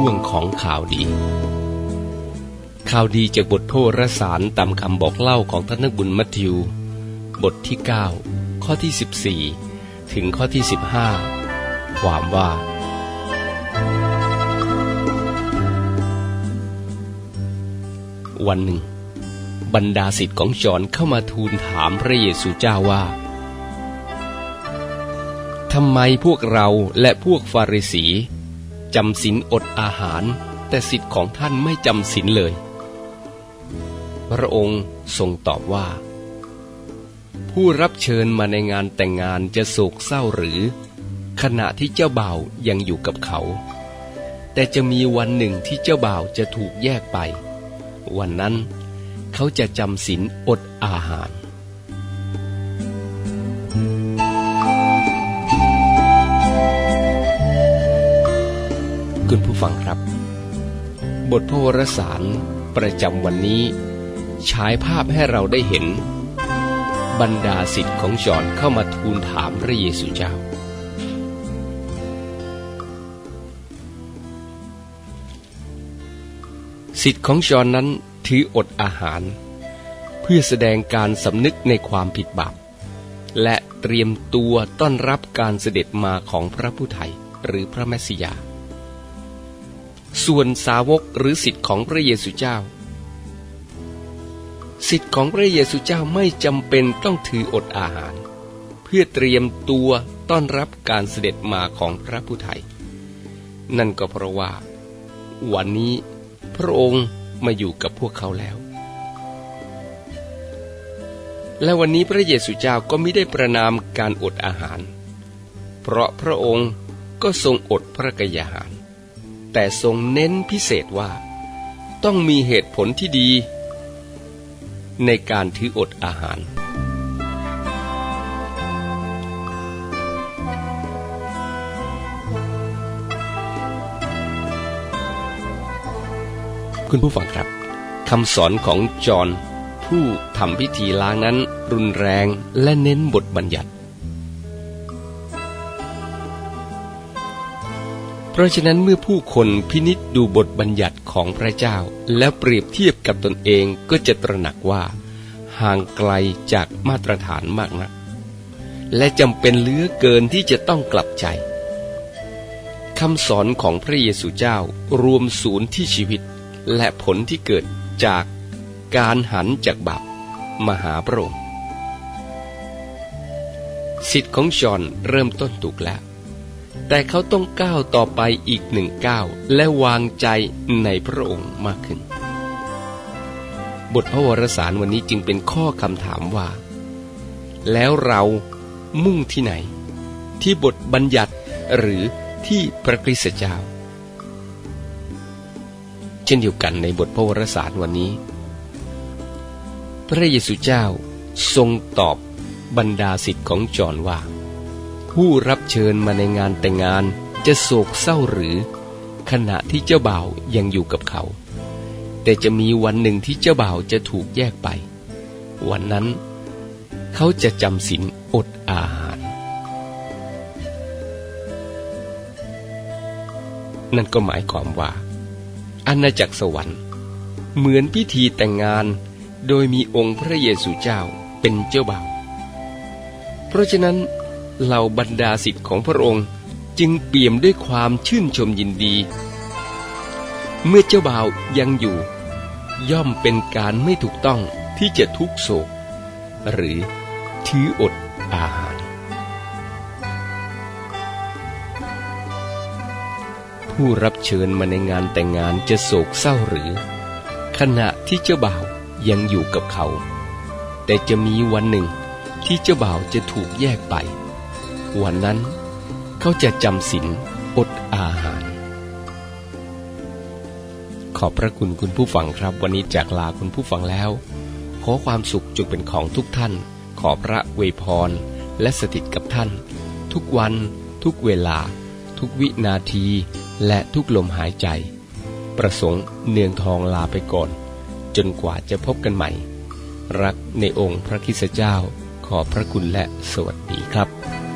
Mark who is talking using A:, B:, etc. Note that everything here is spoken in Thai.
A: ่วงของข่าวดี ข่าวดีจากบทโพรสารตามคำบอกเล่าของท่านนักบุญมัทธิว บทที่ 9 ข้อที่ 14 ถึงข้อที่ 15 ความว่า วันหนึ่ง บรรดาสิทธิ์ของจอนเข้ามาทูลถามพระเยซูเจ้าว่าทำไมพวกเราและพวกฟาริสี จำศีลอดอาหาร แต่สิทธิ์ของท่านไม่จำศีลเลย พระองค์ทรงตอบว่า ผู้รับเชิญมาในงานแต่งงานจะโศกเศร้าหรือ ขณะที่เจ้าบ่าวยังอยู่กับเขา แต่จะมีวันหนึ่งที่เจ้าบ่าวจะถูกแยกไป วันนั้นเขาจะจำศีลอดอาหาร บทพระวรสาร ประจำวันนี้ ฉายภาพให้เราได้เห็น บรรดาสิทธิ์ของจอนเข้ามาทูลถามพระเยซูเจ้า สิทธิ์ของจอนนั้นถืออดอาหาร เพื่อแสดงการสำนึกในความผิดบาปและเตรียมตัวต้อนรับการเสด็จมาของพระผู้ไทยหรือพระแมสสิยา ส่วนสาวกหรือสิทธิ์ของพระเยซูเจ้า สิทธิ์ของพระเยซูเจ้าไม่จำเป็นต้องถืออดอาหาร เพื่อเตรียมตัวต้อนรับการเสด็จมาของพระผู้ไทย นั่นก็เพราะว่า วันนี้พระองค์มาอยู่กับพวกเขาแล้ว และวันนี้พระเยซูเจ้าก็ไม่ได้ประนามการอดอาหาร เพราะพระองค์ก็ทรงอดพระกยาหาร แต่ทรงเน้นพิเศษว่า ต้องมีเหตุผลที่ดี ในการถืออดอาหาร คุณผู้ฟังครับคำสอนของจอห์นผู้ทำพิธีล้างนั้นรุนแรงและเน้นบทบัญญัติ ราะฉะนั้นเมื่อผู้คนพินิจดูบทบัญญัติของพระเจ้า แล้วเปรียบเทียบกับตนเองก็จะตระหนักว่า ห่างไกลจากมาตรฐานมากนัก และจำเป็นเลือเกินที่จะต้องกลับใจคำสอนของพระเยซูเจ้ารวมศูนย์ที่ชีวิต และผลที่เกิดจากการหันจากบาปมาหาพระองค์สิทธิ์ของจอนเริ่มต้นถูกแล้ว แต่เขาต้องก้าวต่อไปอีกหนึ่งก้าวและวางใจในพระองค์มากขึ้น บทพระวรสารวันนี้จึงเป็นข้อคำถามว่า แล้วเรามุ่งที่ไหน ที่บทบัญญัติหรือที่พระคริสต์เจ้า เช่นเดียวกันในบทพระวรสารวันนี้ พระเยซูเจ้าทรงตอบบรรดาสิทธิ์ของจอห์นว่า ผู้รับเชิญมาในงานแต่งงานจะโศกเศร้าหรือ ขณะที่เจ้าบ่าวยังอยู่กับเขา แต่จะมีวันหนึ่งที่เจ้าบ่าวจะถูกแยกไป วันนั้น เขาจะจำศีลอดอาหาร นั่นก็หมายความว่าอาณาจักรสวรรค์ เหมือนพิธีแต่งงาน โดยมีองค์พระเยซูเจ้าเป็นเจ้าบ่าว เพราะฉะนั้น เหล่าบรรดาสิทธิ์ของพระองค์ จึงเปี่ยมด้วยความชื่นชมยินดี เมื่อเจ้าบ่าวยังอยู่ ย่อมเป็นการไม่ถูกต้องที่จะทุกโศก หรือถืออดอาหาร ผู้รับเชิญมาในงานแต่งงานจะโศกเศร้าหรือ ขณะที่เจ้าบ่าวยังอยู่กับเขา แต่จะมีวันหนึ่งที่เจ้าบ่าวจะถูกแยกไป วันนั้นเขาจะจำศีลอดอาหาร ขอบพระคุณคุณผู้ฟังครับ วันนี้จากลาคุณผู้ฟังแล้ว ขอความสุขจงเป็นของทุกท่าน ขอพระเวพร และสถิตกับท่าน ทุกวันทุกเวลา ทุกวินาที และทุกลมหายใจ ประสงค์เนืองทองลาไปก่อน จนกว่าจะพบกันใหม่ รักในองค์พระคิสเจ้า ขอพระคุณและสวัสดีครับ